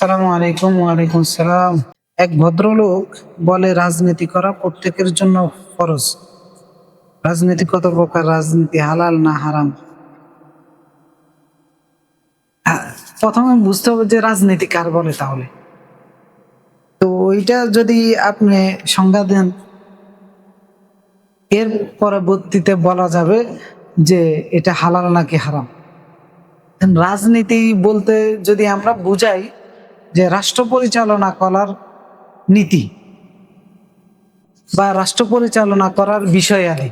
সালামু আলাইকুম, ওয়ালাইকুম সালাম। এক ভদ্রলোক বলে, রাজনীতি করা প্রত্যেকের জন্য ফরজ। রাজনীতি কত প্রকার? রাজনীতি হালাল না হারাম? প্রথমে বুঝতে হবে যে রাজনীতি কার বলে তাহলে। তো ওইটা যদি আপনি সংজ্ঞা দেন, এর পরবর্তীতে বলা যাবে যে এটা হালাল নাকি হারাম। রাজনীতি বলতে যদি আমরা বুঝাই যে রাষ্ট্র পরিচালনা করার নীতি বা রাষ্ট্র পরিচালনা করার বিষয় বিষয়াদি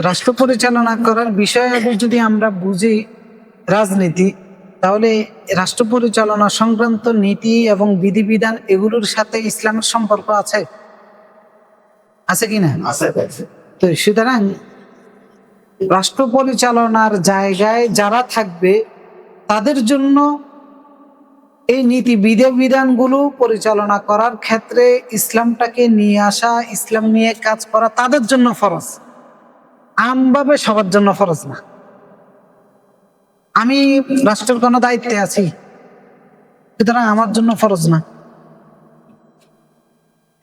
রাষ্ট্র পরিচালনা করার বিষয় বিষয়াদি যদি আমরা বুঝি রাজনীতি তাহলে রাষ্ট্র পরিচালনা সংক্রান্ত নীতি এবং বিধিবিধান এগুলোর সাথে ইসলামের সম্পর্ক আছে? আছে কিনা তো সুতরাং রাষ্ট্র পরিচালনার জায়গায় যারা থাকবে তাদের জন্য এই নীতি বিধি বিধানগুলো পরিচালনা করার ক্ষেত্রে ইসলামটাকে নিয়ে আসা, ইসলাম নিয়ে কাজ করা তাদের জন্য ফরজ। আমভাবে সবার জন্য ফরজ না। আমি রাষ্ট্রের কোনো দায়িত্বে আছি, সুতরাং আমার জন্য ফরজ না।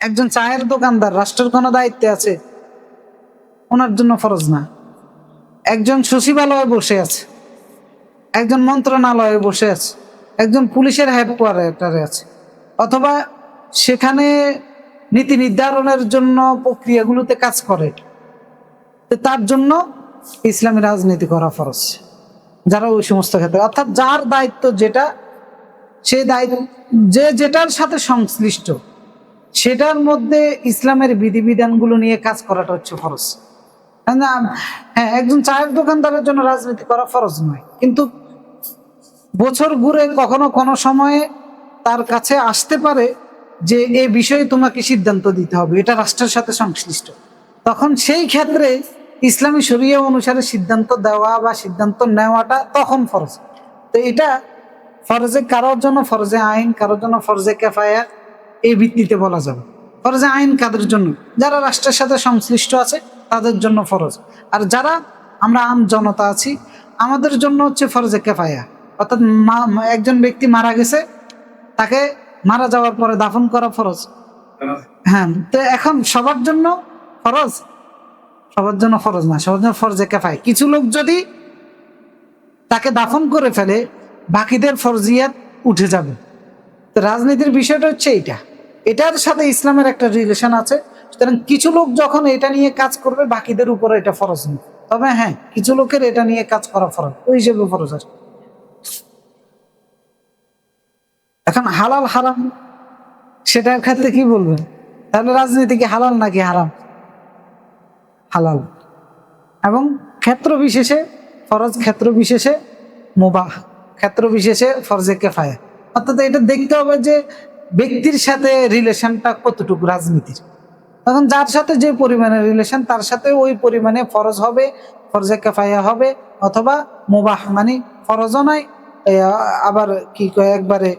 একজন চায়ের দোকানদার রাষ্ট্রের কোনো দায়িত্বে আছে, ওনার জন্য ফরজ না। একজন সচিবালয়ে বসে আছে, একজন মন্ত্রণালয়ে বসে আছে একজন পুলিশের হেডকোয়ার্টারে আছে। অথবা সেখানে নীতি নির্ধারণের জন্য প্রক্রিয়াগুলোতে কাজ করে। তার জন্য ইসলামী রাজনীতি করা ফরজ। যারা ওই সমস্ত ক্ষেত্রে, অর্থাৎ যার দায়িত্ব যেটা সেই দায়িত্ব, যে যেটার সাথে সংশ্লিষ্ট, সেটার মধ্যে ইসলামের বিধিবিধানগুলো নিয়ে কাজ করাটা হচ্ছে ফরজ। হ্যাঁ একজন চায়ের দোকানদারের জন্য রাজনীতি করা ফরজ নয়। কিন্তু বছর ঘুরে কখনো কোনো সময়ে তার কাছে আসতে পারে যে এ বিষয়ে তোমাকে সিদ্ধান্ত দিতে হবে। এটা রাষ্ট্রের সাথে সংশ্লিষ্ট। তখন সেই ক্ষেত্রে ইসলামী শরীয় অনুসারে সিদ্ধান্ত দেওয়া বা সিদ্ধান্ত নেওয়াটা তখন ফরজ। তো এটা ফরজে কারোর জন্য ফরজে আইন, কারোর জন্য ফরজে কেফায়া এই ভিত্তিতে বলা যাবে। ফরজে আইন কাদের জন্য? যারা রাষ্ট্রের সাথে সংশ্লিষ্ট আছে, তাদের জন্য ফরজ। আর যারা আমরা আম জনতা আছি, আমাদের জন্য হচ্ছে ফরজে কেফায়া অর্থাৎ একজন ব্যক্তি মারা গেছে তাকে মারা যাওয়ার পরে দাফন করা ফরজ। হ্যাঁ তো এখন সবার জন্য ফরজ? সবার জন্য ফরজ না সবার জন্য ফরজে কেফায় কিছু লোক যদি তাকে দাফন করে ফেলে বাকিদের ফরজিয়াত উঠে যাবে। তো রাজনীতির বিষয়টা হচ্ছে এইটা। এটার সাথে ইসলামের একটা রিলেশন আছে। সুতরাং কিছু লোক যখন এটা নিয়ে কাজ করবে বাকিদের উপরে এটা ফরজ নেই তবে হ্যাঁ কিছু লোকের এটা নিয়ে কাজ করা ফরজ। ওই হিসেবে ফরজ আছে। এখন হালাল হারাম, সেটার ক্ষেত্রে কি বলবেন তাহলে রাজনীতি কি হালাল নাকি হারাম? হালাল। এবং ক্ষেত্র বিশেষে, ফরজ ক্ষেত্র বিশেষে মোবাহ, ক্ষেত্র বিশেষে ফরজে কেফায়া। অর্থাৎ এটা দেখতে হবে যে ব্যক্তির সাথে রিলেশনটা কতটুকু রাজনীতির। তখন যার সাথে যে পরিমাণে রিলেশন, তার সাথে ওই পরিমাণে ফরজ হবে, ফরজে কেফায়া হবে, অথবা মোবাহ মানে ফরজও নয় আবার কি কয়, একবারে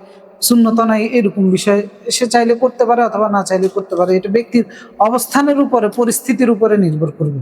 শূন্যতা নাই, এরকম বিষয়। সে চাইলে করতে পারে অথবা না চাইলে করতে পারে। এটা ব্যক্তির অবস্থানের উপরে, পরিস্থিতির উপরে নির্ভর করবে।